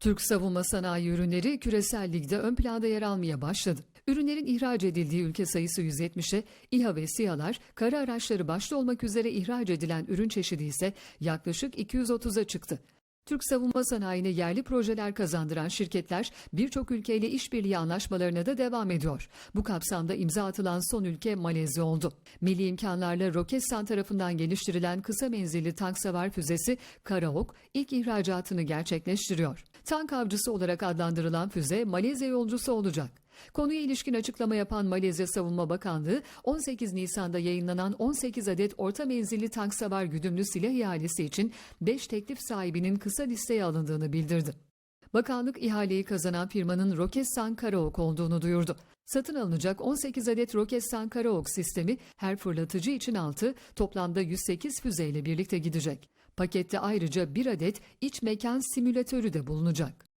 Türk savunma sanayi ürünleri küresel ligde ön planda yer almaya başladı. Ürünlerin ihraç edildiği ülke sayısı 170'e, İHA ve SİHA'lar, kara araçları başta olmak üzere ihraç edilen ürün çeşidi ise yaklaşık 230'a çıktı. Türk savunma sanayine yerli projeler kazandıran şirketler birçok ülkeyle işbirliği anlaşmalarına da devam ediyor. Bu kapsamda imza atılan son ülke Malezya oldu. Milli imkanlarla Roketsan tarafından geliştirilen kısa menzilli tank savar füzesi Karaok ilk ihracatını gerçekleştiriyor. Tank avcısı olarak adlandırılan füze Malezya yolcusu olacak. Konuya ilişkin açıklama yapan Malezya Savunma Bakanlığı 18 Nisan'da yayınlanan 18 adet orta menzilli tank savar güdümlü silah ihalesi için 5 teklif sahibinin kısa listeye alındığını bildirdi. Bakanlık ihaleyi kazanan firmanın Roketsan Karaok olduğunu duyurdu. Satın alınacak 18 adet Roketsan Karaok sistemi her fırlatıcı için 6, toplamda 108 füzeyle birlikte gidecek. Pakette ayrıca bir adet iç mekan simülatörü de bulunacak.